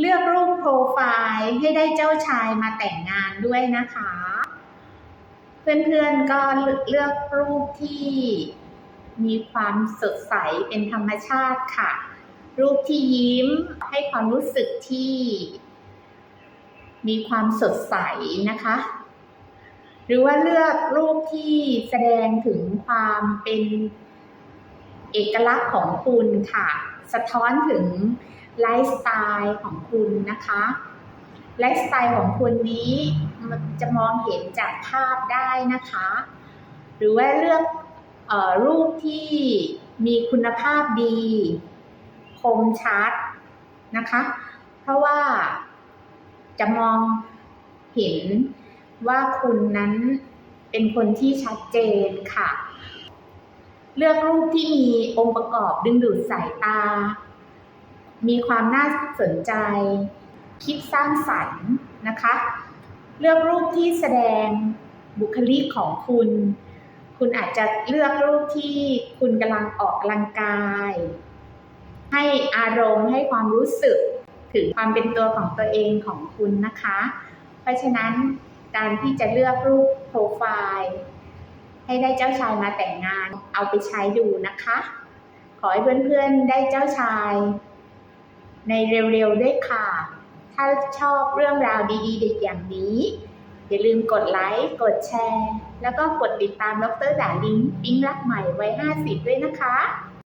เลือกรูปโปรไฟล์ให้ได้เจ้าชายมาแต่งงานด้วยนะคะ เพื่อนๆก็เลือกรูปที่มีความสดใสเป็นธรรมชาติค่ะ รูปที่ยิ้มให้ความรู้สึกที่ มีความสดใสนะคะ หรือว่าเลือกรูปที่แสดงถึงความเป็นเอกลักษณ์ของคุณค่ะ สะท้อนถึง ไลฟ์สไตล์ของคุณนะคะไลฟ์สไตล์ของคุณนี้มันจะมองเห็นจากภาพได้นะคะ หรือว่าเลือกออรูปที่มีคุณภาพดี คมชัดนะคะ เพราะว่าจะมองเห็นว่าคุณนั้นเป็นคนที่ชัดเจนค่ะ เลือกรูปที่มีองค์ประกอบดึงดูดสายตา มีความน่าสนใจ คิดสร้างสรรค์นะคะ เลือกรูปที่แสดงบุคลิกของคุณ คุณอาจจะเลือกรูปที่คุณกำลังออกกำลังกาย ให้อารมณ์ให้ความรู้สึกถึงความเป็นตัวของตัวเองของคุณนะคะ เพราะฉะนั้นการที่จะเลือกรูปโปรไฟล์ให้ได้เจ้าชายมาแต่งงานเอาไปใช้ดูนะคะ ขอให้เพื่อนๆได้เจ้าชาย ในเร็วๆด้วยค่ะ ถ้าชอบเรื่องราวดีๆเด็กอย่างนี้ อย่าลืมกดไลค์ กดแชร์ แล้วก็กดติดตามดรดาลิงปิ๊งรักใหม่ไว้50 ด้วยนะคะ